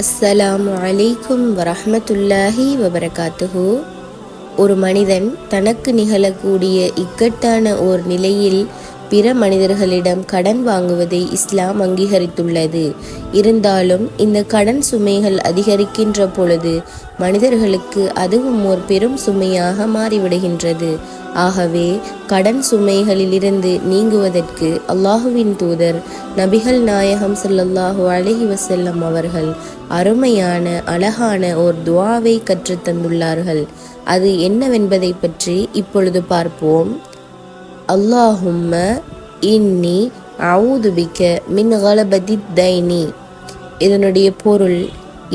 அஸ்ஸலாமு அலைக்கும் வரஹமத்துல்லாஹி வபரகாத்துஹு. ஒரு மனிதன் தனக்கு நிகழக்கூடிய இக்கட்டான ஓர் நிலையில் பிற மனிதர்களிடம் கடன் வாங்குவதை இஸ்லாம் அங்கீகரித்துள்ளது. இருந்தாலும் இந்த கடன் சுமைகள் அதிகரிக்கின்ற பொழுது மனிதர்களுக்கு அதுவும் ஒரு பெரும் சுமையாக மாறிவிடுகின்றது. ஆகவே கடன் சுமைகளிலிருந்து நீங்குவதற்கு அல்லாஹுவின் தூதர் நபிகள் நாயகம் செல்லல்லாஹு அழகி வசல்லம் அவர்கள் அருமையான அழகான ஓர் துவாவை கற்றுத் தந்துள்ளார்கள் அது என்னவென்பதை பற்றி இப்பொழுது பார்ப்போம். அல்லாஹும்ம இன்னி அவுதுபிக்க மின் கலபதி தைனி இதனுடைய பொருள்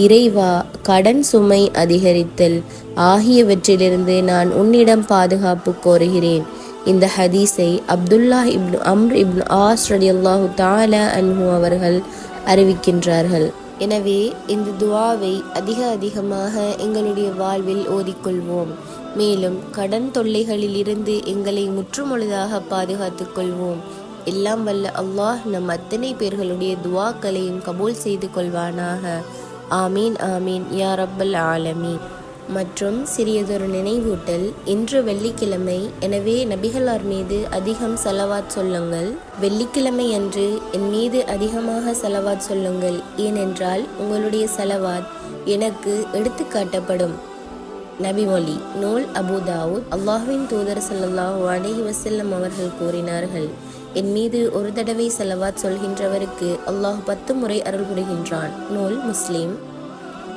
இறைவா கடன் சுமை அதிகரித்தல் ஆகியவற்றிலிருந்து நான் உன்னிடம் பாதுகாப்பு கோருகிறேன். இந்த ஹதீஸை Abdullah ibn Amr ibn As ரலியல்லாஹு தாலா அன்ஹு அவர்கள் அறிவிக்கின்றார்கள். எனவே இந்த துவாவை அதிக அதிகமாக எங்களுடைய வாழ்வில் ஓதிக்கொள்வோம். மேலும் கடன் தொல்லைகளில் இருந்து எங்களை முற்றுமுழுதாக பாதுகாத்துக் கொள்வோம். எல்லாம் வல்ல அல்லாஹ் நம் அத்தனை பேர்களுடைய துவாக்களையும் கபூல் செய்து கொள்வானாக. ஆமீன் ஆமீன் யா ரப்பல் ஆலமீன். மற்றும் சிறியதொரு நினைவூட்டல் இன்று வெள்ளிக்கிழமை எனவே நபிகளார் மீது அதிகம் செலவாத் சொல்லுங்கள். வெள்ளிக்கிழமை அன்று என் மீது அதிகமாக செலவாத் சொல்லுங்கள். ஏனென்றால் உங்களுடைய செலவாத் எனக்கு எடுத்துக்காட்டப்படும் நபிமொழி நூல் அபுதாவுத் அல்லாஹுவின் தூதர் சல்லாஹ் அலஹி வசல்லம் அவர்கள் கூறினார்கள் என் மீது ஒரு தடவை செலவாத் சொல்கின்றவருக்கு அல்லாஹ் பத்து முறை அருள் புரிகின்றான். நூல் முஸ்லீம்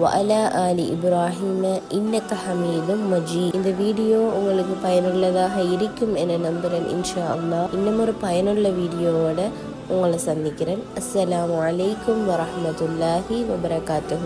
வஅலா அலி இப்ராஹிம இன்னக்க ஹமீதும் மஜி இந்த வீடியோ உங்களுக்கு பயனுள்ளதாக இருக்கும் என நம்புகிறேன் இன்ஷா அல்லா இன்னும் ஒரு பயனுள்ள வீடியோவோட உங்களை சந்திக்கிறேன். அஸ்லாம் வலைக்கம் வரமத்துல்லாஹி வபரகாத்து